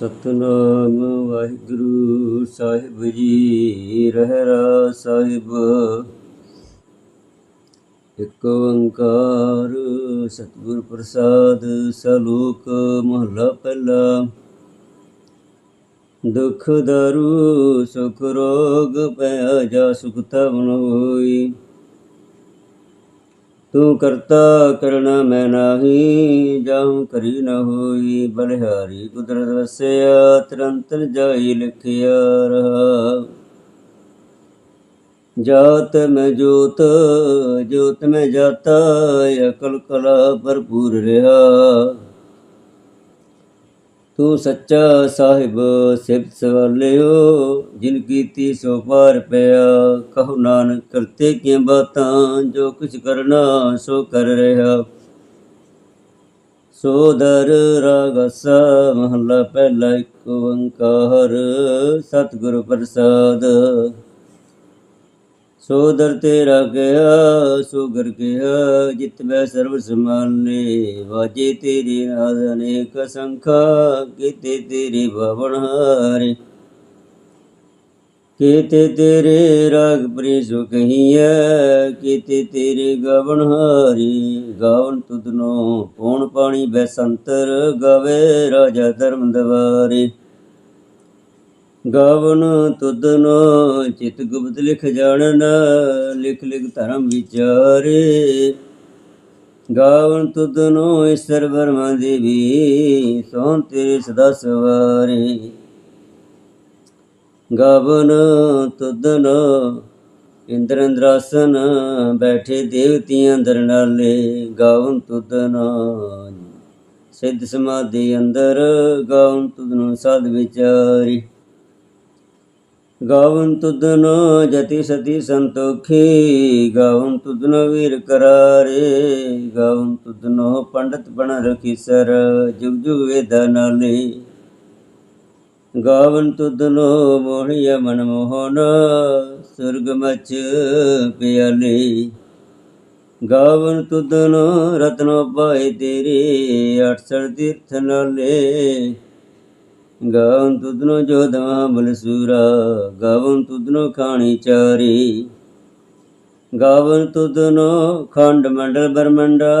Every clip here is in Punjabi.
ਸਤਨਾਮ ਵਾਹਿਗੁਰੂ ਸਾਹਿਬ ਜੀ, ਰਹਿਰਾ ਸਾਹਿਬ। ਇੱਕ ਓੰਕਾਰ ਸਤਿਗੁਰ ਪ੍ਰਸਾਦ, ਸਲੋਕ ਮਹਲਾ ਪਹਿਲਾ। ਦੁਖ ਦਰੂ, ਸੁਖ ਰੋਗ ਪੈ ਜਾ ਸੁਖ ਤਵ ਹੋਈ। ਤੂੰ ਕਰਤਾ ਕਰਣਾ ਮੈਂ ਨਾਹੀ, ਜਾਉ ਕਰੀ ਨ ਹੋਈ, ਬਲਿਹਾਰੀ ਕੁਦਰਤ ਵਸਿਆ, ਤਰੰਤਨ ਜਾਈ ਲਿਖਿਆ ਰਹਾ। ਜਾਤ ਮੈਂ ਜੋਤ ਜੋਤ ਮੈਂ ਜਾਤਾ, ਅਕਲ ਕਲਾ ਭਰਪੂਰ ਰਿਹਾ। ਤੂੰ ਸੱਚਾ ਸਾਹਿਬ ਸਿਫਤ ਸਵਾਲਿਓ ਜਿਨ ਕੀਤੀ ਸੋ ਪਾਰ ਪਿਆ। ਕਹੋ ਨਾਨਕ, ਕਰਤੇ ਕੀ ਬਾਤਾਂ? ਜੋ ਕੁਛ ਕਰਨਾ ਸੋ ਕਰ ਰਿਹਾ। ਸੋ ਦਰ ਰਾਗਸ ਮਹੱਲਾ ਪਹਿਲਾ ਇੱਕ ਓੰਕਾਰ। ਸਤਿਗੁਰ ਪ੍ਰਸਾਦ ਸੋ ਦਰ ਤੇਰਾ ਗਿਆ ਸੋ ਗਰ ਗਿਆ ਜਿਤ ਮੈਂ ਸਰਬ ਸਮਾਨੇ, ਵਾਜੇ ਤੇਰੇ ਨਾਦ ਅਨੇਕ ਸੰਖਾ, ਕੀਤੇ ਤੇਰੇ ਭਵਨ ਹਾਰੇ। ਕੀਤੇ ਤੇਰੇ ਰਾਗ ਪ੍ਰੀ ਸੋ ਕਹੀਐ, ਕੀਤੇ ਤੇਰੇ ਗਵਨ ਹਾਰੀ। ਗਾਵਨ ਤੁਧਨੋ ਪੌਣ ਪਾਣੀ ਬੈਸੰਤਰ ਗਵੇ ਰਾਜਾ ਧਰਮ ਦਵਾਰੇ। ਗਾਵਨ ਤੁਧਨੋ, ਚਿਤ ਗੁਪਤ ਲਿਖ ਜਾਣਨ, ਲਿਖ ਲਿਖ ਧਰਮ ਵਿਚਾਰੇ। ਗਾਵਨ ਤੁਧਨੋ ਈਸ਼ਰ ਬਰਮਾ ਦੇਵੀ ਸੋਹਣ ਤੇਰੇ ਸਦਾ ਸਵਾਰੇ। ਗਾਵਨ ਤੁਧਨੋ ਇੰਦਰ ਇੰਦਰਾਸਨ ਬੈਠੇ ਦੇਵਤੀਆਂ ਅੰਦਰ ਨਾਲੇ ਗਾਵਨ ਤੁਧਨੋ ਸਿੱਧ ਸਮਾਧੀ ਅੰਦਰ, ਗਾਵਨ ਤੁਧਨੋ ਸਦ ਵਿਚਾਰੀ। ਗਾਵਨ ਤੁਧਨੋ ਜਤੀ ਸਤੀ ਸੰਤੋਖੀ ਗਾਵਨ ਤੁਧਨੋ ਵੀਰ ਕਰਾਰੇ ਗਾਵਨ ਤੁਧਨੋ ਪੰਡਤ ਬਣ ਰਖੀ ਸਰ ਜੁਗ ਜੁਗ ਵੇਦਾ ਨਾਲੇ। ਗਾਵਨ ਤੁਧਨੋ ਮੋਹਿਆ ਮਨ ਮੋਹਨ, ਸੁਰਗ ਮਚ ਪਿਆਲੇ। ਗਾਵਨ ਤੁਧਨੋ ਰਤਨੋ ਪਾਏ ਤੇਰੇ 68 ਤੀਰਥ ਨਾਲੇ। ਗਾਵਨ ਤੁਧਨੋ ਜੋਧਵਾ ਬਲਸੂਰਾ ਗਾਵਨ ਤੁਧਨੋ ਖਾਣੀ ਚਾਰੀ। ਗਾਵਨ ਤੁਧਨੋ ਖੰਡ ਮੰਡਲ ਬਰਮੰਡਾ,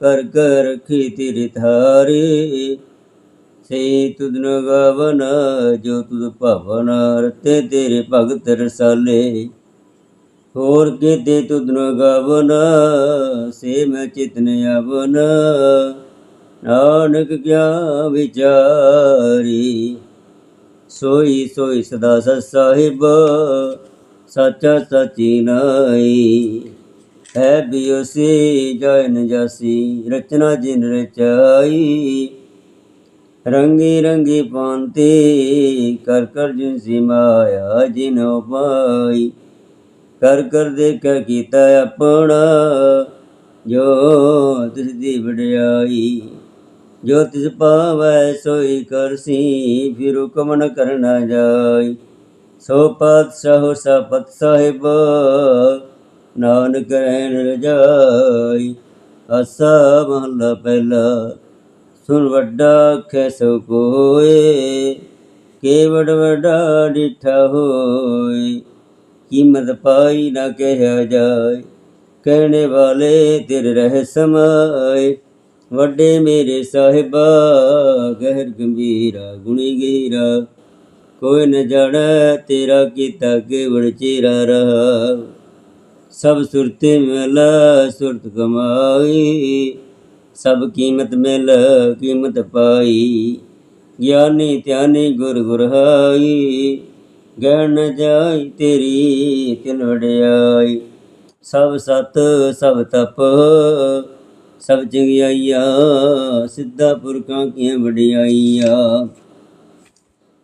ਕਰ ਕਰ ਰਖੀ ਤੇਰੀ ਥਾਰੀ ਸੇ ਤੁਧਨੋ ਗਾਵਨ, ਜੋ ਤੁਧ ਭਵਨ ਰਤੇ ਤੇਰੇ ਭਗਤ ਰਸਾਲੇ। ਹੋਰ ਕੀਤੇ ਤੁਧਨੋ ਗਾਵਨ, ਸੇ ਮੈਂ ਚਿਤਨ ਆਵਨ। ਨਾਨਕ ਕਿਆ ਵਿਚਾਰੀ? ਸੋਈ ਸੋਈ ਸਦਾ ਸਤ ਸਾਹਿਬ, ਸੱਚਾ ਸਚੀ ਨਾਈ ਹੈ ਬਿਉਸੀ ਜੈ ਨ ਜਾਸੀ, ਰਚਨਾ ਜਿਨ ਰਚਾਈ। ਰੰਗੀ ਰੰਗੀ ਪਾਂਤੀ, ਕਰ ਕਰ ਜਿਨ ਸਿਮਾਇਆ ਜਿਨ ਉਪਾਈ ਕਰ ਕਰ ਦੇਖ ਕੀਤਾ ਆਪਣਾ, ਜੋ ਤਿਸ ਦੀ ਵਡਿਆਈ। ਜੋ ਤਿਸ ਪਾਵੈ ਸੋਈ ਕਰਸੀ ਫਿਰ ਹੁਕਮ ਨ ਕਰਨਾ ਜਾਈ। ਸੋ ਪਾਤਸ਼ਾਹ ਸਪਤ ਸਾਹਿਬ, ਨਾਨਕ ਰਹਿਣ ਰਜਾਈ। ਅਸਾ ਮਹਲਾ ਪਹਿਲਾ ਸੁਨ ਵੱਡਾ ਖੈਸੋ ਕੋਏ। ਕੇਵੜ ਵੱਡਾ ਡਿਠਾ ਹੋਏ, ਕੀਮਤ ਪਾਈ ਨਾ ਕਹਿਆ ਜਾਏ। ਕਹਿਣੇ ਵਾਲੇ ਤੇਰੇ ਰਹਿ ਸਮਾਏ। ਵੱਡੇ ਮੇਰੇ ਸਾਹਿਬਾ, ਗਹਿਰ ਗੰਭੀਰਾ, ਗੁਣੀ ਗਹੀਰਾ। ਕੋਈ ਨ ਜਾਣੈ ਤੇਰਾ ਕੀਤਾ ਕੇਵੜ ਚੇਰਾ ਰਹਾ। ਸਭ ਸੁਰਤੇ ਮਿਲ, ਸੁਰਤ ਕਮਾਈ। ਸਭ ਕੀਮਤ ਮਿਲ, ਕੀਮਤ ਪਾਈ। ਗਿਆਨੀ ਧਿਆਨੀ ਗੁਰ ਗੁਰਹਾਈ। ਗਹਿਣ ਜਾਈ ਤੇਰੀ ਤਿਨ ਵੜਿਆਈ ਸਭ ਸਤ, ਸਭ ਤਪ ਸਭ ਚੰਗਿਆਈਆ, ਸਿੱਧਾ ਪੁਰਖਾਂ ਕੀਆਂ ਵਡਿਆਈਆ।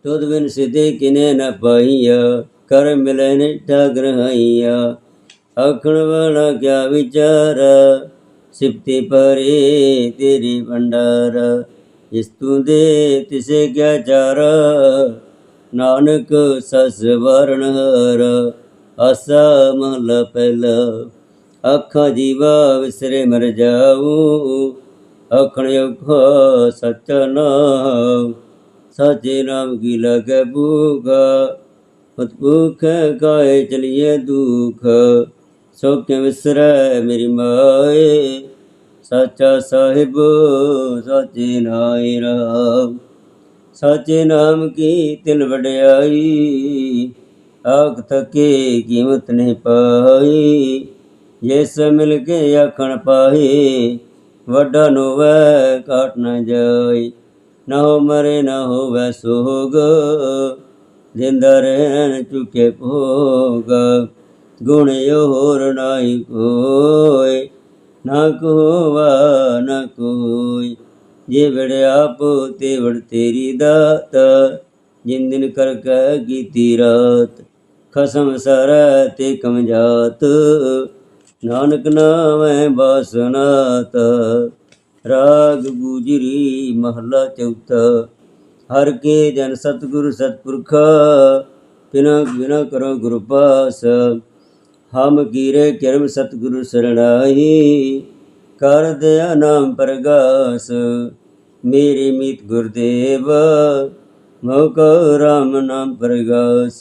ਤੁਧ ਬਿਨ ਸਿਧੇ ਕਿਨੇ ਨ ਪਾਈਆ, ਕਰ ਮਿਲੈ ਨਿਠਾ ਗ੍ਰਹਾਈਆ। ਆਖਣ ਵਾਲਾ ਕਿਆ ਵਿਚਾਰ, ਸਿਫਤੇ ਪਰੇ ਤੇਰੀ ਭੰਡਾਰ। ਜਿਸ ਤੂੰ ਦੇ ਤਿਸੇ ਕਿਆ ਚਾਰ, ਨਾਨਕ ਸਸ ਵਰਣ ਹਰ ਆਸਾ ਮਹਲਾ ਪਹਿਲਾ ਅੱਖਾਂ ਜੀਵਾ ਵਿਸਰੇ ਮਰ ਜਾਊ ਅਖਣ ਔਖਾ ਸਚ ਨਾਮ ਸਾਚੇ ਨਾਮ ਕੀ ਲਗੈ ਭੂਖਾ ਪਤ ਭੂਖ ਕਾਏ ਚਲੀਏ ਦੁਖ। ਸੋ ਕਿ ਵਿਸਰੈ ਮੇਰੀ ਮਾਏ, ਸਾਚਾ ਸਾਹਿਬ ਸਾਚੇ ਨਾਇ ਰਾਮ। ਸਾਚੇ ਨਾਮ ਕੀ ਤਿਲ ਵਡਿਆਈ, ਆਖ ਤਕੇ ਕੀਮਤ ਨਹੀਂ ਪਾਈ। ਜਿਸ ਮਿਲ ਕੇ ਆਖਣ ਪਾਏ ਵੱਡਾ ਨੋਵੈ ਕਾਟ ਨ ਜਾਈ। ਨਾ ਹੋ ਮਰੇ, ਨਾ ਹੋਵੈ ਸੋਗ, ਜਿੰਦਾ ਰਹਿਣ ਚੁਕੇ ਭੋਗ। ਗੁਣ ਹੋਰ ਨਾਹੀ ਕੋਈ ਨਾ ਕੋਵਾ ਨਾ ਕੋਈ ਜੇ ਵੜਿਆ ਤੇ ਵੜ ਤੇਰੀ ਦਾਤ, ਜਿਨ ਦਿਨ ਕਰ ਕੈ ਕੀਤੀ ਰਾਤ। ਖਸਮ ਸਰ ਤੇ ਕਮਜਾਤ ਨਾਨਕ ਨਾਮੈ ਬਾਸਨਾਤ ਰਾਗ ਗੁਜਰੀ ਮਹਲਾ ਚੌਥਾ। ਹਰ ਕੇ ਜਨ ਸਤਿਗੁਰ ਸਤਪੁਰਖਾ, ਬਿਨਾ ਬਿਨਾ ਕਰੋ ਗੁਰੂ ਪਾਸ। ਹਮ ਕੀਰੇ ਕਰਮ ਸਤਿਗੁਰੂ ਸਰਣਾਈ ਕਰ ਦਿਆ ਨਾਮ ਪ੍ਰਗਾਸ। ਮੇਰੇ ਮੀਤ ਗੁਰਦੇਵ ਮੋਕ ਰਾਮ ਨਾਮ ਪ੍ਰਗਾਸ।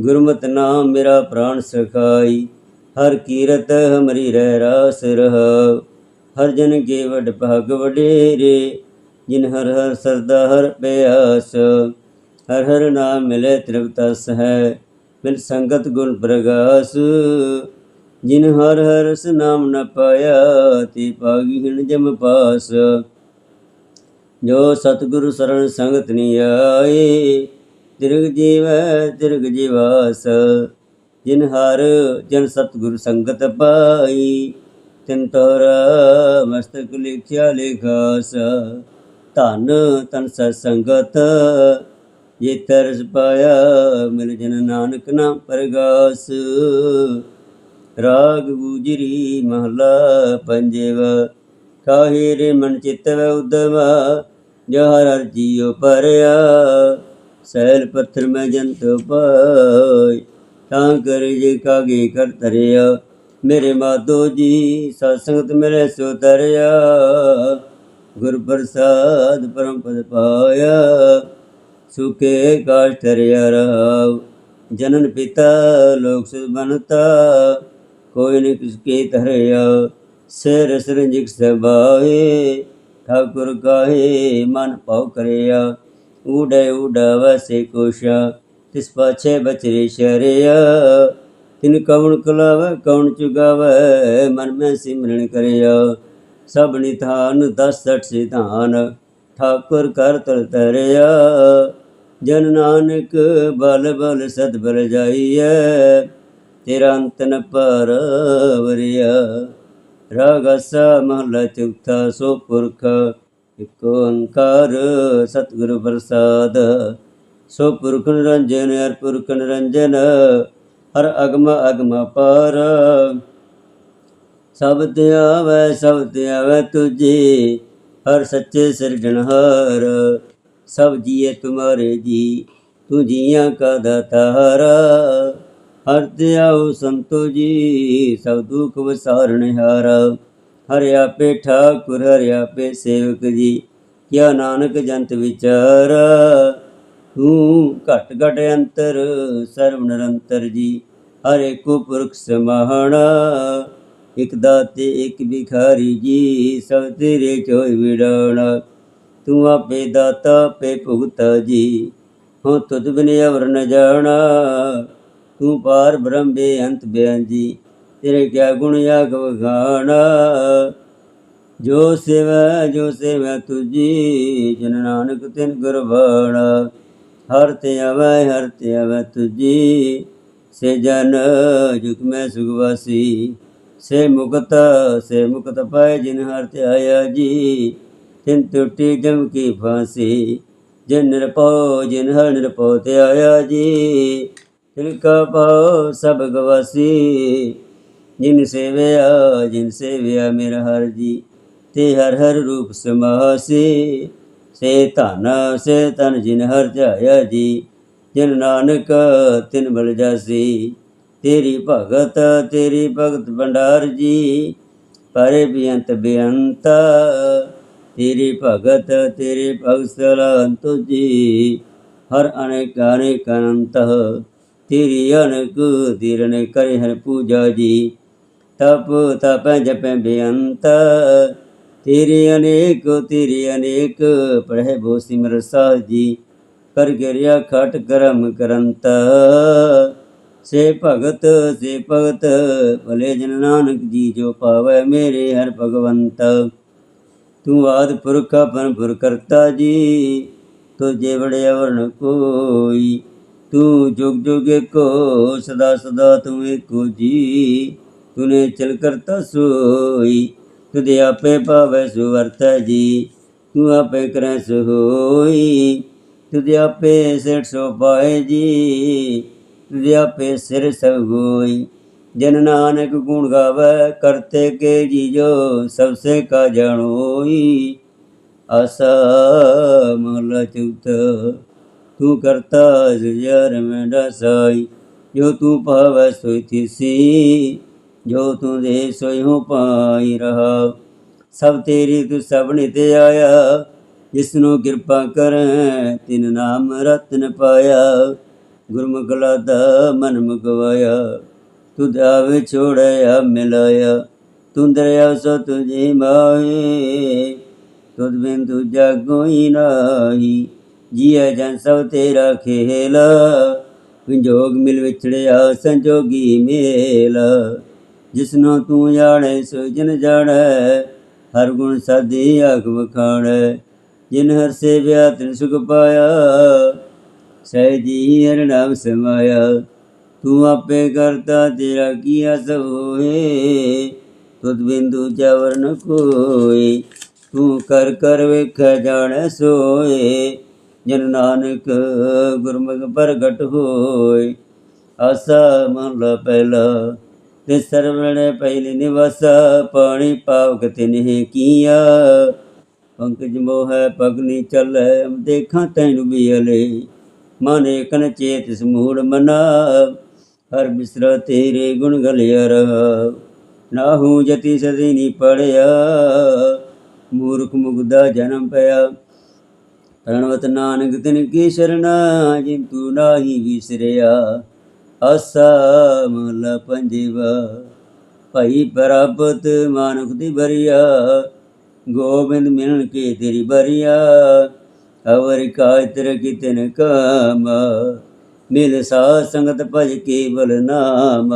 ਗੁਰਮਤ ਨਾਮ ਮੇਰਾ ਪ੍ਰਾਣ ਸਖਾਈ ਹਰ ਕੀਰਤ ਹਮਰੀ ਰਹਿ ਰਾਸ ਰਹ। ਹਰ ਜਨ ਕੇ ਵਡ ਭਾਗ ਵਡੇਰੇ, ਜਿਨ ਹਰ ਹਰ ਸਰਦਾ ਹਰ ਪਿਆਸ ਹਰ ਹਰ ਨਾਮ ਮਿਲੇ ਤ੍ਰਿਪਤਸ ਹੈ ਮਿਲ ਸੰਗਤ ਗੁਣ ਪ੍ਰਗਾਸ। ਜਿਨ ਹਰ ਹਰ ਸ ਨਾਮ ਨ ਪਾਇਆ, ਤੇ ਪਾਗੀ ਹਣ ਜਮ ਪਾਸ। ਜੋ ਸਤਿਗੁਰੂ ਸਰਣ ਸੰਗਤ ਨੀ ਆਏ, ਤਿਰਗ ਜੀਵੈ ਤਿਰਗ ਜੀਵਾਸ। ਜਿਨ ਹਰ ਜਨ ਸਤਿਗੁਰ ਸੰਗਤ ਪਾਈ, ਤਿਨ ਤੋਰ ਮਸਤਕ ਲਿਖਿਆ ਲਿਖਾਸ। ਧਨ ਤਨ ਸਤ ਸੰਗਤ ਜੇ ਤਰਸ ਪਾਇਆ ਮਿਲ ਜਨ ਨਾਨਕ ਨਾਮ ਪ੍ਰਗਾਸ। ਰਾਗ ਗੁਜਰੀ ਮਹਲਾ ਪੰਜਵ, ਕਾਹੇ ਰੇ ਮਨ ਚਿਤਵ ਉਦਮ, ਜਹਰ ਹਰ ਜੀਉ ਪਰਿਆ ਸੈਲ ਪੱਥਰ ਮੈਂ ਜੰਤ ਪਾਇ ਤਾਂ ਕਰ ਜੇ ਕਾਗੇ ਕਰ ਤਰਿਆ ਮੇਰੇ ਮਾਧੋ ਜੀ ਸਤਸੰਗਤ ਮਿਲੇ ਸੋ ਤਰਿਆ ਗੁਰ ਪ੍ਰਸਾਦ ਪਰਮ ਪਦ ਪਾਇਆ। ਸੁਕੇ ਕਾਸ਼ ਤਰਿਆ ਰਾਵ। ਜਨਨ ਪਿਤਾ ਲੋਕ ਸੁਧ ਬਨਤਾ ਕੋਈ ਨ ਕਿਸ ਕੇ ਧਰਿਆ। ਸਿਰ ਸਰੰਜਿਕ ਸਬਾਏ। ਠਾਕੁਰ ਕਾਹੇ, ਮਨ ਪਾਉ ਕਰਿਆ। ਊੜੇ ਊੜਾ ਵਸੇ ਕੋਸ਼ਾ। ਤਿਸ ਪਾਛੇ ਬਚਰੇ ਸ਼ਰਿਆ ਤਿਨ ਕਵਣ ਕਲਾਵੈ ਕੌਣ ਚੁਗਾਵੈ, ਮਨ ਮੈਂ ਸਿਮਰਨ ਕਰਿਆ। ਸਭ ਨਿਧਾਨ ਦਸ ਸਠ ਸਿਧਾਨ, ਠਾਕੁਰ ਕਰ ਤਰ ਤਰਿਆ। ਜਨ ਨਾਨਕ ਬਲ ਬਲ ਸਦ ਬਲ ਜਾਈਐ, ਤੇਰਾ ਅੰਤ ਨ ਪਰਵਰਿਆ ਰਾਗਸ ਮਹਲਾ ਚੌਥਾ, ਸੋ ਪੁਰਖ ਇਕ ਓੰਕਾਰ ਸਤਿਗੁਰ ਪ੍ਰਸਾਦ। ਸੋ ਪੁਰਖ ਨਿਰੰਜਨ ਹਰ ਪੁਰਖ ਨਿਰੰਜਨ, ਹਰ ਅਗਮ ਅਗਮ ਪਰ। ਸਭ ਤੇ ਆਵੈ, ਸਭ ਤੇ ਆਵੈ ਤੁਝੇ, ਹਰ ਸੱਚੇ ਸਿਰਜਣਹਾਰ ਸਭ ਜੀਏ ਤੁਮਾਰੇ ਜੀ, ਤੂੰ ਜੀਆਂ ਕਾ ਦਾਤਾਰਾ ਹਰ। ਤੇ ਆਉ ਸੰਤੋ ਜੀ, ਸਭ ਦੁਖ ਵਿਸਾਰਣ ਹਾਰਾ। ਹਰਿ ਆਪੇ ਠਾਕੁਰ, ਹਰਿ ਆਪੇ ਸੇਵਕ ਜੀ, ਕਿਆ ਨਾਨਕ ਜੰਤ ਵਿਚਾਰਾ। ਤੂੰ ਘਟ ਘਟ ਅੰਤਰ, ਸਰਵ ਨਿਰੰਤਰ ਜੀ। ਹਰ ਏਕੋ ਪੁਰਖ ਸਮਾਹਣਾ, ਇਕ ਦਾਤੇ ਇਕ ਭਿਖਾਰੀ ਜੀ। ਸਭ ਤੇਰੇ ਚੋਇ ਵਿੜਾਣਾ ਤੂੰ ਆਪੇ ਦਾਤਾ, ਆਪੇ ਭੁਗਤਾ ਜੀ। ਹੋ ਤੁਧ ਬਿਨ ਅਵਰ ਨ ਜਾਣਾ, ਤੂੰ ਪਾਰ ਬ੍ਰਹਮ ਬੇਅੰਤ ਬਿਆਨ ਜੀ। ਤੇਰੇ ਕਿਆ ਗੁਣ ਯਾਗ ਵਖਾਣਾ ਜੋ ਸੇਵਾ ਜੋ ਸੇਵਾ ਤੁਜੀ ਜਨ ਨਾਨਕ ਤਿਨ ਗੁਰਬਾਣਾ ਹਰ ਤੇ ਆਵੈ, ਹਰ ਤੇ ਆਵੈ ਤੁਜੀ। ਸੇ ਜਨ ਜੁਗ ਮੈਂ ਸੁਖਵਾਸੀ ਸੇ ਮੁਕਤ ਸੇ ਮੁਕਤ ਪਾਏ ਜਿਨ ਹਰ ਤੇ ਆਇਆ ਜੀ। ਤਿਨ ਟੁੱਟੀ ਜਮ ਕੀ ਫਾਂਸੀ। ਜਿਨ ਨਿਰਪਉ ਜਿਨ ਹਰ ਨਿਰਪਉ ਤੇ ਆਇਆ ਜੀ। ਤਿਨ ਕਾ ਪਾਉ ਸਭ ਗਵਾਸੀ ਜਿਨ ਸੇਵਿਆ ਜਿਨ ਸੇਵਿਆ ਮੇਰਾ ਹਰ ਜੀ। ਤੇ ਸੇ ਧਨ ਸੇ ਤਨ ਜਿਨ ਹਰ ਧਿਆਇਆ ਜੀ, ਜਿਨ ਨਾਨਕ ਤਿਨ ਬਲ ਜਾਸੀ। ਤੇਰੀ ਭਗਤ ਤੇਰੀ ਭਗਤ ਭੰਡਾਰ ਜੀ, ਪਰੇ ਬੇਅੰਤ ਬੇਅੰਤ ਤੇਰੀ ਭਗਤ ਤੇਰੀ ਭਗਤ ਸਲਾਹ ਜੀ, ਹਰ ਅਨੇਕ ਅਨੇਕ ਅਨੰਤ। ਤੇਰੀ ਅਨਕ ਤੀਰਨੇ ਕਰੇ ਹਰ ਪੂਜਾ ਜੀ, ਤਪ ਤਪੈ ਜਪੈ ਬੇਅੰਤ ਤੇਰੇ ਅਨੇਕ ਤੇਰੇ ਅਨੇਕ ਪੜ੍ਹੇ ਬੋ ਸਿਮਰ ਸਾਹ ਜੀ, ਕਰ ਗਿਰਿਆ ਖਟ ਕਰਮ ਕਰੰਤ। ਸੇ ਭਗਤ ਸੇ ਭਗਤ, ਭਲੇ ਜਨ ਨਾਨਕ ਜੀ, ਜੋ ਪਾਵੈ ਮੇਰੇ ਹਰ ਭਗਵੰਤ। ਤੂੰ ਆਦ ਪੁਰਖ ਆਪਨ ਪੁਰ ਕਰਤਾ ਜੀ, ਤੁਝੇ ਵੜੇ ਅਵਰਨ ਕੋਈ। ਤੂੰ ਜੁਗ ਜੁਗ ਏਕੋ, ਸਦਾ ਸਦਾ ਤੂੰ ਏਕੋ ਜੀ ਤੂਨੇ ਚਲ ਕਰਤਾ ਸੋਈ। ਤੁਦੇ ਆਪੇ ਪਾਵੈ ਸੁਵਰਤੈ ਜੀ, ਤੂੰ ਆਪੇ ਕਰੈ ਸੋਈ ਤੁਦੇ ਆਪੇ ਸਿਰ ਸੋ ਪਾਏ ਜੀ ਤੁਦੇ ਆਪੇ ਸਿਰ ਸਭ ਹੋਈ। ਜਨ ਨਾਨਕ ਗੁਣ ਗਾਵੇ, ਕਰਤੇ ਕੇ ਜੀਜੋ ਸਭ ਸੇ ਕਾ ਜਣੋਈ ਆਸਾ ਮਹਲਾ ਚੌਥ ਤੂੰ ਕਰਤਾ ਜਰ ਮੈਂ ਦਸਾਈ ਜੋ ਤੂੰ ਪਾਵੈ ਸੋਈ ਥੀਸੀ। ਜੋ ਤੂੰ ਦੇ ਸੋਈ ਹੋ ਪਾਈ ਰਹਾ। ਸਭ ਤੇਰੀ ਤੂੰ ਸਭਨੇ ਤੇ ਆਇਆ। ਜਿਸਨੂੰ ਕਿਰਪਾ ਕਰੈ, ਤਿਨ ਨਾਮ ਰਤਨ ਪਾਇਆ। ਗੁਰਮੁਖ ਦਾ ਮਨ ਮੁਗਵਾਇਆ ਤੂੰ ਆਵੇ ਛੋੜਿਆ, ਮਿਲਾਇਆ। ਤੂੰ ਦਰਿਆ ਸੋ ਤੁਝੇ ਮਾਏ। ਤੁਧ ਬਿਨ ਦੂਜਾ ਕੋਈ ਨਾਹੀ। ਜੀਆ ਜਨ ਸਭ ਤੇਰਾ ਖੇਲਾ। ਵਿਜੋਗ ਮਿਲ ਵਿਛੜਿਆ, ਸੰਜੋਗੀ ਮੇਲਾ। ਜਿਸਨੂੰ ਤੂੰ ਜਾਣੇ ਸੋ ਜਨ ਜਾਣੈ, ਹਰ ਗੁਣ ਸਾਧੀ ਆਖ ਵਖਾਣੈ। ਜਿਨ ਹਰ ਸੇਵਿਆ ਤਿਨ ਸੁਖ ਪਾਇਆ, ਸਹਿ ਜੀ ਹਰ ਨਾਮ ਸਮਾਇਆ। ਤੂੰ ਆਪੇ ਕਰਤਾ ਤੇਰਾ ਕੀਆ ਸਭ ਹੋਏ, ਤੁਧ ਬਿੰਦੂ ਜਵਰ ਨ ਕੋਈ। ਤੂੰ ਕਰ ਕਰ ਵੇਖ ਜਾਣੈ ਸੋਏ, ਜਨ ਨਾਨਕ ਗੁਰਮੁਖ ਪ੍ਰਗਟ ਹੋਏ। ਆਸਾ ਮਨ ਲਾ ਪਹਿਲਾ ਤੇ ਸਰਵਣ ਪਹਿਲੇ ਨਿਵਾਸ, ਪਾਣੀ ਪਾਵਕ ਤਿਨਹਿ ਕੀਆ। ਪੰਕਜ ਮੋਹੈ ਪਗਨੀ ਚੱਲੈ, ਦੇਖਾਂ ਤੈਨੂੰ ਵੀ ਅਲੇ ਮਨ ਏਕਨ ਚੇਤ ਸਮੂੜ ਮਨਾ, ਹਰ ਬਿਸਰਾ ਤੇਰੇ ਗੁਣ ਗਲਿਆ ਰਹਾ ਨਾਹੂ ਜਤੀ ਸਦੀ ਨੀ ਪੜਿਆ, ਮੂਰਖ ਮੁਗਦਾ ਜਨਮ ਪਿਆ। ਪ੍ਰਣਵਤ ਨਾਨਕ ਤਿਨ ਕੀ ਸ਼ਰਣਾ ਜਿਨ ਤੂੰ ਨਾਹੀ ਵਿਸਰਿਆ। ਆਸਾ ਮਹਲਾ ਪੰਜਵਾ ਭਾਈ ਪ੍ਰਾਪਤ ਮਾਨੁਖ ਦੀ ਬਰੀਆ, ਗੋਬਿੰਦ ਮਿਲਣ ਕੇ ਤੇਰੀ ਬਰੀਆ, ਅਵਰ ਕਾਇਤਰ ਕੀ ਤਿਨ ਕਾਮ, ਮਿਲ ਸਾਧ ਸੰਗਤ ਭਜ ਕੇਵਲ ਨਾਮ।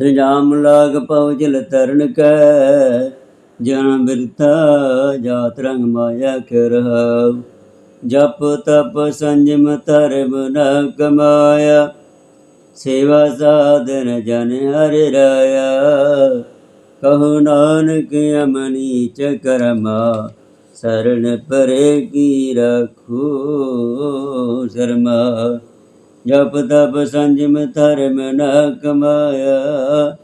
ਸ੍ਰੀਰਾਮ ਲਾਗ ਪਉਜਲ ਤਰਨ ਕੈ ਜਨਮ ਬਿਰਤਾ ਜਾਤ ਰੰਗ ਮਾਇਆ ਕਰਹਾਉ ਜਪ ਤਪ ਸੰਜਮ ਧਰਮ ਨ ਕਮਾਇਆ, ਸੇਵਾ ਸਾਧਨ ਜਨ ਹਰਿ ਰਾਇਆ। ਕਹੋ ਨਾਨਕ ਅਮਨੀ ਕਰਮਾ ਸਰਣ ਪਰੇ ਕੀ ਰਖੋ ਸ਼ਰਮਾ। ਜਪ ਤਪ ਸੰਜਮ ਧਰਮ ਨ ਕਮਾਇਆ,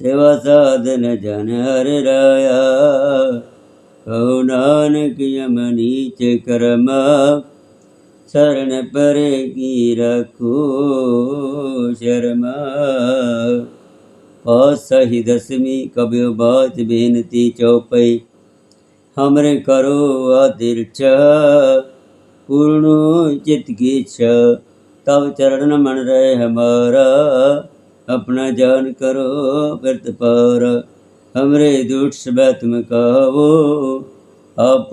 ਸੇਵਾ ਸਾਧਨ ਜਨ ਹਰਿ ਰਾਇਆ। ਕਹੋ ਨਾਨਕ ਯਮਨੀ ਚ ਕਰਮ ਸਰਣ ਪਰੇ ਕੀ ਰਖੋ ਸ਼ਰਮਾ ਸਹੀ ਦਸਵੀਂ ਕਬਿਓ ਬਾਤ ਬੇਨਤੀ ਚਉਪਈ ਹਮਰੇ ਕਰੋ ਆਦਿਰ ਚ ਪੂਰਣੋ ਚਿਤ ਕੀ ਛ ਤਵ ਚਰਨ ਮਨ ਰਹਿ ਹਮਾਰਾ अपना जान करो व्यर्थ पार हमरे दुट सबत में कहो आप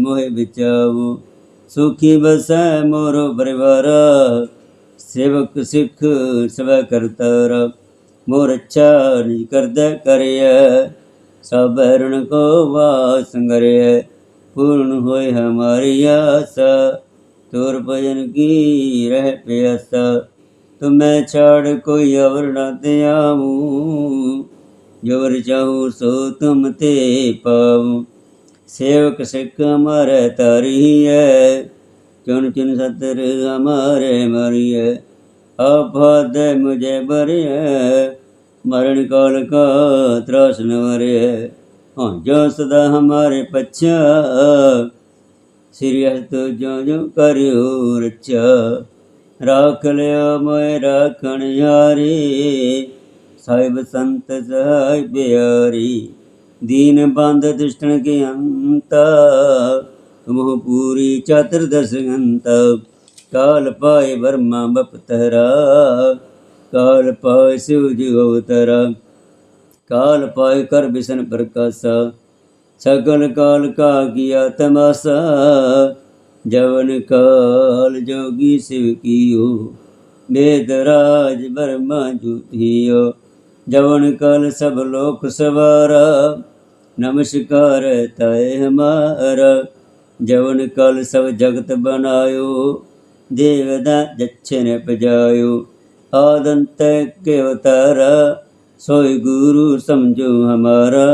मोहे बचाओ सुखी बस मोर परिवार, सेवक सिख सब करता मोर अच्छा कर दे कर सब ऋण को वास करे पूर्ण हो हमारी आशा, तोर भजन की रह प्यासा तुम्हें छाड़ कोई और ना त्याऊँ ਜੋਰ ਚਾਹੂ ਸੋ ਤੁਮ ਤੇ ਪਾਉ। ਸੇਵਕ ਸਿੱਖ ਮਰੈ ਤਰੀਐ ਚੁਨ ਚੁਨ ਸਤਰ ਹਮਾਰੇ ਮਰੀਐ। ਆਪਦ ਮੁਝੇ ਬਰਿਐ, ਮਰਨ ਕਾਲ ਕਾ ਤਰਾਸ ਨ ਵਰਿਐ ਹਾਂ ਜੋ ਸਦਾ ਹਮਾਰੇ ਪਛਾ, ਸ੍ਰੀ ਹਸਤ ਜੋ ਜੋ ਕਰਿਓ ਰਚਾ ਰਾਖ ਲਿਆ ਮੈਂ ਰਾਖਣ ਯਾਰੀ ਸਾਹਿਬ ਸੰਤ ਸਹਾਇ ਬਿਆਰੀ ਦੀਨ ਬੰਦ ਦਿਸ਼ਟਣ ਕੇ ਅੰਤ, ਤੁਮਹੁ ਪੂਰੀ ਚਾਤਰ ਦਸਗੰਤ ਕਾਲ ਪਾਏ ਵਰਮਾ ਬਪਤਰਾ, ਕਾਲ ਪਾਏ ਸਿਉ ਜਗਉਤਰਾ ਕਾਲ ਪਾਏ ਕਰ ਬਿਸਨ ਪ੍ਰਕਾਸ਼ਾ ਸਕਲ ਕਾਲ ਕਾ ਕੀਆ ਤਮਾਸਾ, ਜਵਨ ਕਾਲ ਜੋਗੀ ਸਿਵ ਕੀਓ ਮੇਦਰਾਜ ਬਰਮਾ ਜੁਤੀਓ। जवन काल सब लोक सवारा नमस्कार तय हमारा जवन काल सब जगत बनायो देवदा जच्छन पजायो आदंत के अवतारा सोई गुरु समझो हमारा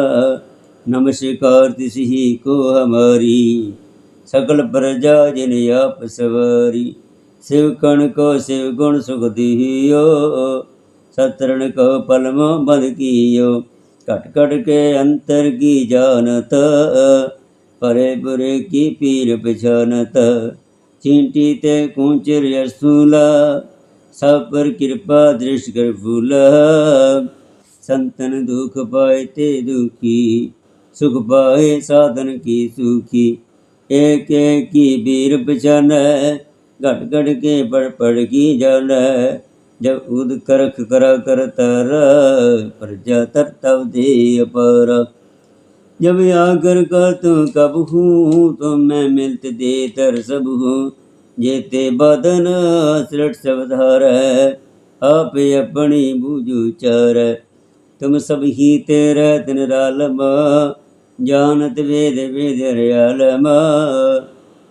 नमस्कार तिसी ही को हमारी सकल प्रजा जिन आप सवारी शिव कण को शिव गुण सुख दियो सतरण को पलम बंद कियो कट कट के अंतर की जानत परे बुरे की पीर पहचानत चींटी ते कूचर यसूला सब पर कृपा दृष्ट कर फूला संतन दुख पाए ते दुखी सुख पाए साधन की सुखी एक एक की वीर पहचान घट घट के पढ़ पढ़ की जल जब उद करख करा कर तर प्रजा तर तब दे पर जब आकर का तू कब हूँ तो मैं मिलत दे तर सब हूँ जेते बदन सृट सवधार आप अपनी बूझू चार तुम सब ही तेरा दिन रालम जानत वेद वेद रयालम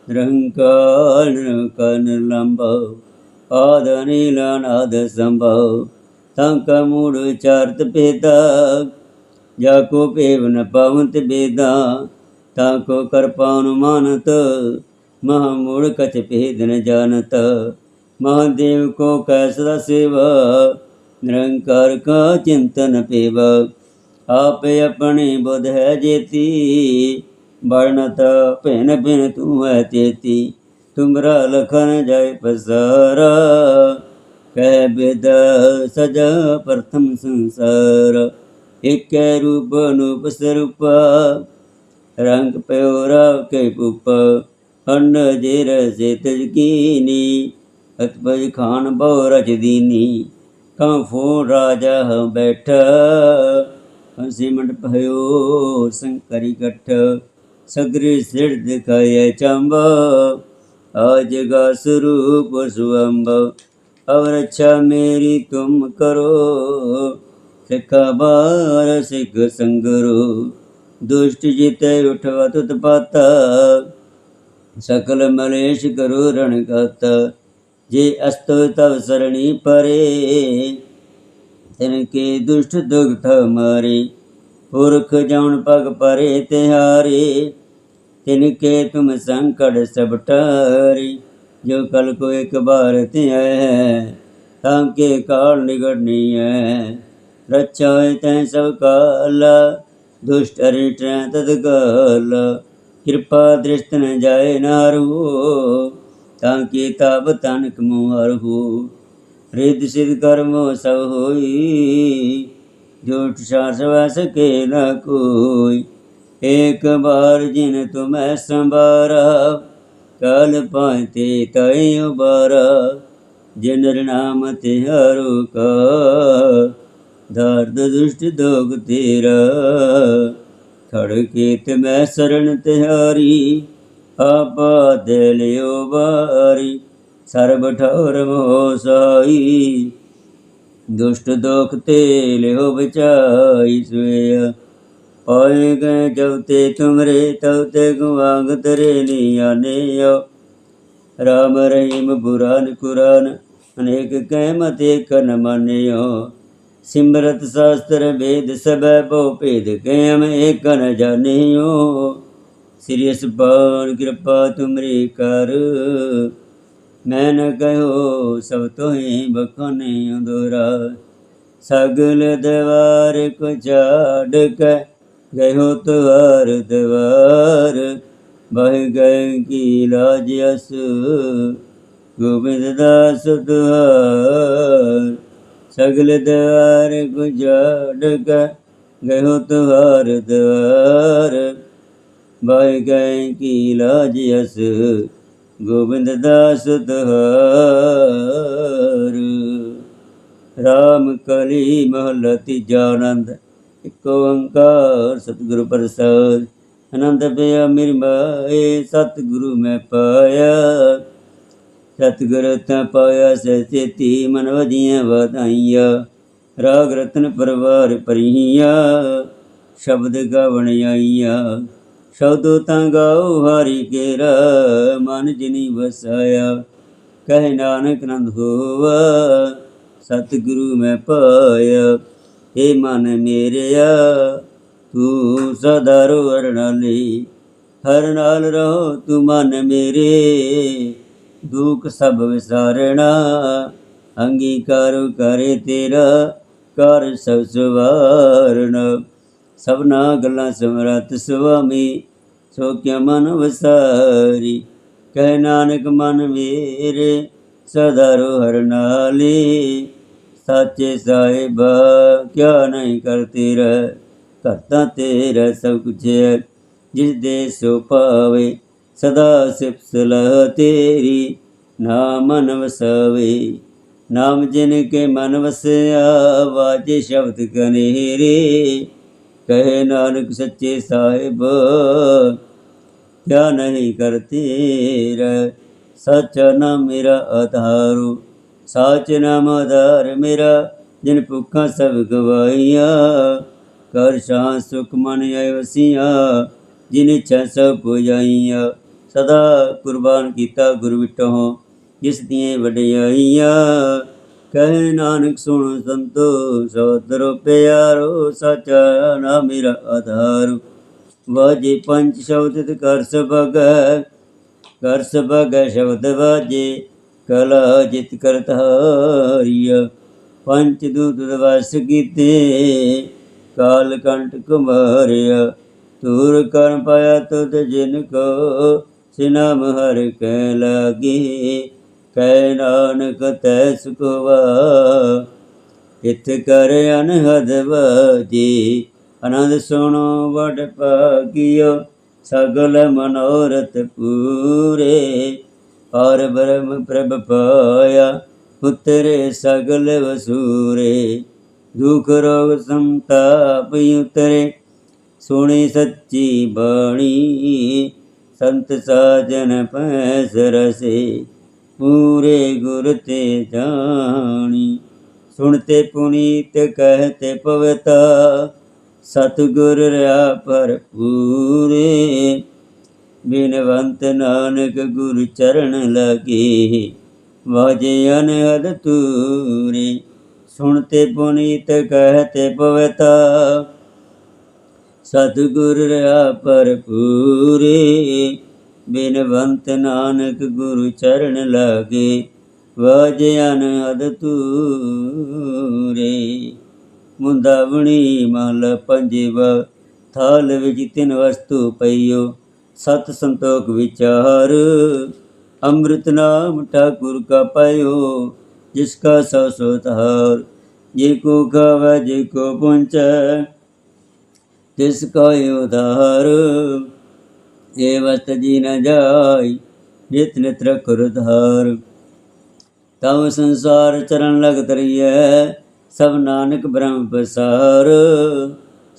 निरंकार निरंकार निर्लंभव ਆਦ ਨੀਲਾ ਨਾਦ ਸੰਭਵ ਤੰਕ ਮੂੜ ਚਾਰਤ ਪੇਦਾ ਜਾ ਕੋ ਪੇਵ ਪਵੰਤ ਬੇਦਾ, ਤਾ ਕੋ ਕਰਪਾਨ ਮਾਨਤ ਮਹ ਮੂੜ ਕਚ ਭੇਦ ਨ ਜਾਣਤ। ਮਹਾਦੇਵ ਕੋ ਕੈ ਸਦਾ ਸੇਵਾ, ਨਿਰੰਕਾਰ ਕਾ ਚਿੰਤਨ ਪੇਵ। ਆਪੇ ਆਪਣੀ ਬੁਧ ਹੈ ਜੇਤੀ ਬਰਨਤ ਭਿਨ ਭਿਨ ਤੂੰ ਹੈ ਤੇਤੀ। ਤੁਮਰਾ ਲਖਨ ਜਾਇ ਪਸਾਰਾ, ਕਹਿ ਬਿਦ ਸਜਾ ਪ੍ਰਥਮ ਸੰਸਾਰ। ਇਕੈ ਰੂਪ ਅਨੂਪ ਸਰੂਪ, ਰੰਗ ਪਿਓਰਾ ਕੇ ਪੁਪ। ਅੰਨ ਜੇ ਰਸੇ ਤਜ ਕੀਨੀ ਅਤਪਜ ਖਾਨ ਬਹੁ ਰਚ ਦੀਨੀ। ਕਾਂ ਫੋ ਰਾਜਾ ਬੈਠਾ, ਹੰਸੀ ਮੰਡ ਭਇਓ ਸੰਕਰੀ ਕਠ। ਸਗਰੀ ਸਿਰ ਦਿਖਾਏ ਚੰਬਾ आज का स्वरूप स्वयं और अच्छा मेरी तुम करो सिखा बार सिख संगरो दुष्ट जीते उठवा तुत पाता सकल मलेश करो रण गाता जे अस्तो तव सरणी परे तिनके दुष्ट दुख मारे पुरख जौन पग परे तिहारे तिनके तुम संकट सब टारी, जो कल को एक बार है ताके काल निगड़नी है। रक्षा तय सब काल, दुष्ट अरिट तत्काल कृपा दृष्ट न जाए नारू ताकि ताप तनक मुहर हो। रिद सिद्ध कर्मो सब होई झूठ सास के न कोई। एक बार जिन तुम्हें संबारा कल पाते तय उबारा जिन नाम तिहारो का दर्द दुष्ट दोग तेरा खड़केत में शरण तिहारी आपा दे लियो बारी सर्ब ठौर मोह साई दुष्ट दोख ते लियो बचाई सोया ਹੋਏ ਗਏ ਜਵਤੇ ਤੁਮਰੇ ਤਵਤੇ ਗੁਆਂਗ ਤਰੇ ਨੀ ਨੇਯੋ ਰਾਮ ਰਹੀਮ ਬੁਰਾਨ ਕੁਰਾਨ, ਅਨੇਕ ਕਹਿ ਮਤੇ ਕਨ ਮੰਨਿਓ। ਸਿਮਰਤ ਸਾਸਤਰ ਵੇਦ ਸਭੈ ਭਉ ਭੇਦ ਕਹਿਮ ਏਕ ਨ ਜਾਣਿਓ। ਸ੍ਰੀ ਅਸਪਾਨ ਕਿਰਪਾ ਤੁਮਰੀ ਕਰ। ਮੈਂ ਨ ਕਹਿਓ ਸਭ ਤੋਹੀ ਬਖਨੇ ਦੁਰਾ ਸਗਲ ਦਵਾਰ ਕੋ ਛਾੜ ਗਏ ਹੋ ਤਵਾਰ ਤਵਾਰ ਬਹਿ ਗਏ ਕੀ ਲਾਜ ਅਸ, ਗੋਬਿੰਦ ਦਾਸ ਤੁਹਾਰ ਸਗਲ ਦਵਾਰ ਗੁਜਾੜ ਕੈ ਗਏ ਹੋ ਤੁਹਾਰ ਦਵਾਰ ਬਹਿ ਗਏ ਕੀ ਲਾਜ ਅਸ, ਗੋਬਿੰਦ ਦਾਸ ਤੁਹਾਰ ਰਾਮ ਕਲੀ ਮਹਲ ਜਾਨੰਦ ਇੱਕ ਓੰਕਾਰ ਸਤਿਗੁਰੂ ਪ੍ਰਸਾਦ। ਆਨੰਦ ਪਿਆ ਮਿਰ ਮਾਏ, ਸਤਿਗੁਰੂ ਮੈਂ ਪਾਇਆ। ਸਤਿਗੁਰ ਤਾਂ ਪਾਇਆ ਸਚੇਤੀ ਮਨ ਵਜੀਆਂ ਵਧਾਈਆਂ। ਰਾਗ ਰਤਨ ਪਰਵਾਰ ਪਰੀਆਂ ਸ਼ਬਦ ਗਾਵਣ ਆਈਆਂ। ਸ਼ਬਦੋ ਤਾਂ ਗਾਉ ਹਰੀ ਕੇਰਾ, ਮਨ ਜਿਨੀ ਵਸਾਇਆ। ਕਹਿ ਨਾਨਕ ਨੰਦ ਹੋਵਾ, ਸਤਿਗੁਰੂ ਮੈਂ ਪਾਇਆ। ਏ ਮਨ ਮੇਰਿਆ, ਤੂੰ ਸਦਾ ਰੋ ਹਰ ਨਾਲ ਰਹੋ ਤੂੰ ਮਨ ਮੇਰੇ। ਦੁੱਖ ਸਭ ਵਿਸਾਰਣਾ, ਅੰਗੀਕਾਰ ਕਰੇ ਤੇਰਾ, ਕਰ ਸਭ ਸਵਾਰਣ। ਸਭਨਾ ਗੱਲਾਂ ਸਮਰਤ ਸੁਆਮੀ, ਸੋ ਕਿਆ ਮਨ ਵਸਾਰੀ। ਕਹਿ ਨਾਨਕ ਮਨ ਮੇਰੇ ਸਦਾ ਰੋ ਹਰ ਨਾਲੇ। ਸਾਚੇ ਸਾਹਿਬ ਕਿਆ ਨਹੀਂ ਕਰਤੇ ਰਹਿ? ਕਰਤਾ ਤੇਰਾ ਸਭ ਕੁਛ ਹੈ, ਜਿਸ ਦੇ ਸੋ ਪਾਵੇ ਸਦਾ ਸਿਫਤ ਸਲਾਹ ਤੇਰੀ। ਨਾਮ ਮਨ ਨਾਮ ਜਿਨ ਕੇ ਮਨ ਵਸਿਆ ਵਾਜੇ ਸ਼ਬਦ ਕਨੇਰੇ, ਕਹੇ ਨਾਨਕ ਸੱਚੇ ਸਾਹਿਬ ਕਿਆ ਨਹੀਂ ਕਰਤੇ ਰਹਿ? ਸਚ ਨਾ ਮੇਰਾ ਆਧਾਰੂ ਸਾਚ ਨਾਮ ਆਧਾਰ ਮੇਰਾ, ਜਿਨ ਭੁੱਖਾਂ ਸਭ ਗਵਾਈਆਂ ਕਰ ਸ਼ਾਂ ਸੁਖ ਮਨ ਆਇ ਵਸੀਆਂ, ਜਿਨ ਇੱਛਾ ਸਭ ਪੁਜਾਈਆਂ। ਸਦਾ ਕੁਰਬਾਨ ਕੀਤਾ ਗੁਰ ਵਿਟੋ, ਜਿਸ ਦੀਆਂ ਵਡਿਆਈਆਂ। ਕਹਿ ਨਾਨਕ ਸੁਣ ਸੰਤੋ ਸੋਦਰੋ ਪਿਆਰੋ, ਸਚਾ ਨਾਮ ਮੇਰਾ ਆਧਾਰ। ਵਾਜੇ ਪੰਜ ਸ਼ਬਦ ਤੇ ਕਰ ਸਬਗ ਕਰ ਸਬਗ ਸ਼ਬਦ ਵਾਜੇ। ਕਲਾ ਜਿਤ ਕਰਤਾਰੀਆ ਪੰਚ ਦੂਤ ਦਵਸ ਕੀਤੇ, ਕਾਲ ਕੰਟ ਕੁਮਾਰਿਆ। ਤੂਰ ਕਰਨ ਪਾਇਆ ਤੁਧ ਜਿਨ ਕੋ, ਸਿਨਾਮ ਹਰ ਕੈ ਲਾਗੇ। ਕੈ ਨਾਨਕ ਤੈ ਸੁਖਵਾ ਇਤ ਕਰ ਅਨਹਦ ਵਾਜੀ। ਆਨੰਦ ਸੁਣੋ ਵਡ ਭਾਗਿਓ, ਸਗਲ ਮਨੋਰਥ ਪੂਰੇ। ਔਰ ਬ੍ਰਹਮ ਪ੍ਰਭ ਪਾਇਆ ਉਤਰੇ ਸਗਲ ਵਸੂਰੇ। ਦੁਖ ਰੋਗ ਸੰਤਾਪ ਉਤਰੇ, ਸੁਣੀ ਸੱਚੀ ਬਾਣੀ। ਸੰਤ ਸਾਜਨ ਪੈਸ ਰਸੇ, ਪੂਰੇ ਗੁਰ ਤੇ ਜਾਣੀ। ਸੁਣਤੇ ਪੁਨੀਤ ਕਹਤੇ ਪਵਤਾ, ਸਤਿਗੁਰ ਰਿਆ ਭਰਪੂਰੇ। ਬਿਨਵੰਤ ਨਾਨਕ ਗੁਰ ਚਰਨ ਲਗੇ। ਵਾਜੇ ਅਨਹਦ ਤੂਰੇ ਸੁਣਤੇ ਪੁਨੀਤ ਕਹਤੇ ਪਵਤਾ। ਸਤਿਗੁਰ ਰਿਆ ਭਰਪੂਰੇ, ਬਿਨਵੰਤ ਨਾਨਕ ਗੁਰੂ ਚਰਨ ਲਾਗੇ। ਵਾਜਿਆਨ ਅਦ ਤੂਰੇ ਮੁੰਦਾਵਣੀ ਮਹਲ ਪੰਜਵਾ, ਥਾਲ ਵਿੱਚ ਤਿੰਨ ਵਸਤੂ ਪਈਓ। ਸਤ ਸੰਤੋਖ ਵਿਚਾਰ। ਅੰਮ੍ਰਿਤ ਨਾਮ ਠਾਕੁਰ ਕਾ ਪਾਇਓ ਜਿਸ ਕਾ ਸੋ ਸੋ ਜੇ ਕੋ ਖਾਵੇ ਜੇ ਕੋ ਪੁੰਚੈ ਤਿਸ ਕਾ ਉਧਾਰ। ਏ ਵਸਤ ਜੀ ਨ ਜਾਈ, ਨਿਤ ਨਿਤਰ ਰਖੁਰ ਧਾਰ। ਸੰਸਾਰ ਚਰਨ ਲਗ ਤਰੀਐ ਸਭ ਨਾਨਕ ਬ੍ਰਹਮ ਪਸਾਰ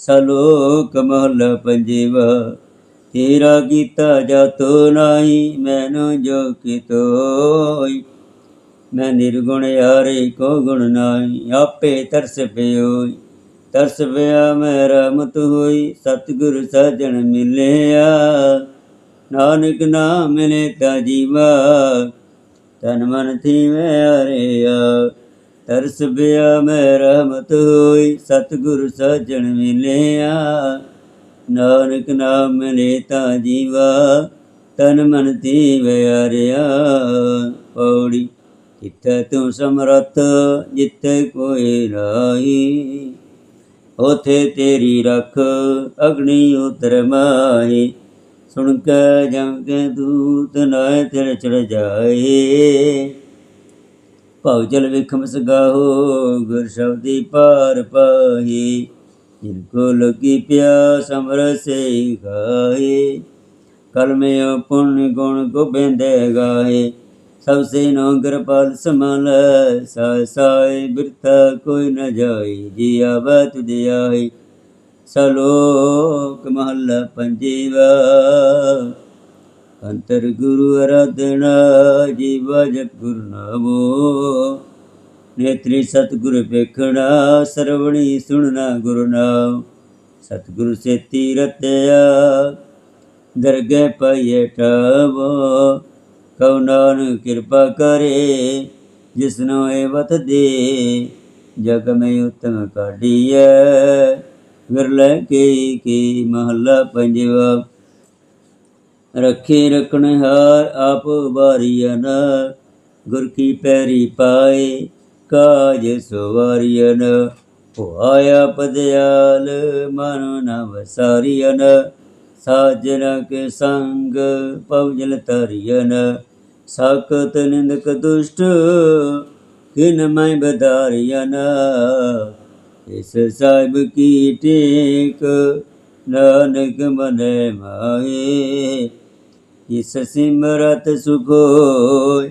ਸਲੋਕ ਮਹਲ ਪੰਜਵਾ। ਤੇਰਾ ਕੀਤਾ ਜਾਤੋ ਨਾਹੀ, ਮੈਨੂੰ ਜੋ ਕਿਤੋਈ ਮੈਂ ਨਿਰਗੁਣ ਯਾਰੇ ਕੋ ਗੁਣ ਨਾਹੀ, ਆਪੇ ਤਰਸ ਪਿਓਈ। ਤਰਸ ਪਿਆ ਮੈਂ ਰਹਿਮਤ ਹੋਈ, ਸਤਿਗੁਰ ਸਜਣ ਮਿਲਿਆ। ਨਾਨਕ ਨਾਮ ਮਿਲੇ ਤਾ ਜੀਵਾ, ਤਨ ਮਨ ਥੀਵੇਂ ਹਰਿਆ। ਤਰਸ ਪਿਆ ਮੈਂ ਰਹਿਮਤ ਹੋਈ, ਸਤਿਗੁਰ ਸਜਣ ਮਿਲਿਆ। ਨਾਨਕ ਨਾਮ ਮਿਲੇ ਤਾ ਜੀਵਾ, ਤਨ ਮਨ ਥੀਵੇਂ ਹਰਿਆ ਪੌੜੀ, ਜਿੱਥੇ ਤੂੰ ਸਮਰੱਥ, ਜਿੱਥੇ ਕੋਈ ਰਾਈ ਉਥੇ ਤੇਰੀ ਰਖ, ਅਗਨੀ ਉਤਰ ਮਾਹੀ। ਸੁਣ ਕੇ ਜਮ ਕੇ ਦੂਤ ਨਾਏ ਤੇਰੇ ਚੜ ਜਾਏ ਭਉ ਜਲ ਵਿਖਮ ਸਗਾਹੋ, ਗੁਰ ਸ਼ਬਦੀ ਪਾਰ ਪਾਹੀ। ਜਿਨ ਕੋ ਲਗੀ ਪਿਆਸ ਅੰਮ੍ਰਿਤ ਸੇ ਗਾਏ ਕਲ ਮੈਂ ਪੁੰਨ ਗੁਣ ਗੋਬਿੰਦੇ ਗਾਏ ਸਭ ਸੇ ਨੋ ਕਿਰਪਾਲ ਸਮਲ ਸਾਇ ਸਾਇ ਬਿਰਥ ਕੋਈ ਨ ਜਾਈ ਜੀ ਆਵੈ ਤੁਧਿ ਆਈ ਸਲੋਕ ਮਹੱਲਾ ਪੰਜੀਵਾ ਅੰਤਰ ਗੁਰੂ ਅਰਾਧਨਾ ਜੀਵਾ ਜਪ ਗੁਰੂ ਨੇਤਰੀ ਸਤਿਗੁਰ ਵੇਖਣਾ, ਸਰਵਣੀ ਸੁਣਨਾ ਗੁਰੂ ਨਾਮ। ਸਤਿਗੁਰ ਸੇ ਤੀਰਤਿਆ ਦਰਗਹਿ ਪਈਏ ਟਾਵੋ ਕਉ ਨਾਨਕ ਕਿਰਪਾ ਕਰੇ ਜਿਸਨੋ ਏ ਵਤ ਦੇ। ਜਗ ਮੈਂ ਉਤਮ ਕਾਢੀਐ, ਵਿਰਲੇ ਕੀ ਕੀ ਮਹੱਲਾ ਪੰਜਵਾ। ਰੱਖੇ ਰਖਣ ਹਾਰ ਆਪ ਬਾਰੀਅਨ ਗੁਰ ਕੀ ਪੈਰੀ ਪਾਏ। ਕਾਜ ਸਵਾਰੀਅਨ ਹੋਆਇਆ ਪਦਿਆਲ ਮਨ ਨ ਵਸਾਰੀਅਨ ਸਾਜਨ ਕੇ ਸੰਗ ਪਵਜਲ ਤਰੀਅਨ ਸਾਕਤ ਨਿੰਦਕ ਦੁਸ਼ਟ ਕਿਨ ਮੈਂ ਬਦਾਰੀਅਨ ਇਸ ਸਾਹਿਬ ਕੀ ਟੇਕ ਨਾਨਕ ਮਨੇ ਮਾਏ ਇਸ ਸਿਮਰਤ ਸੁਖੋਏ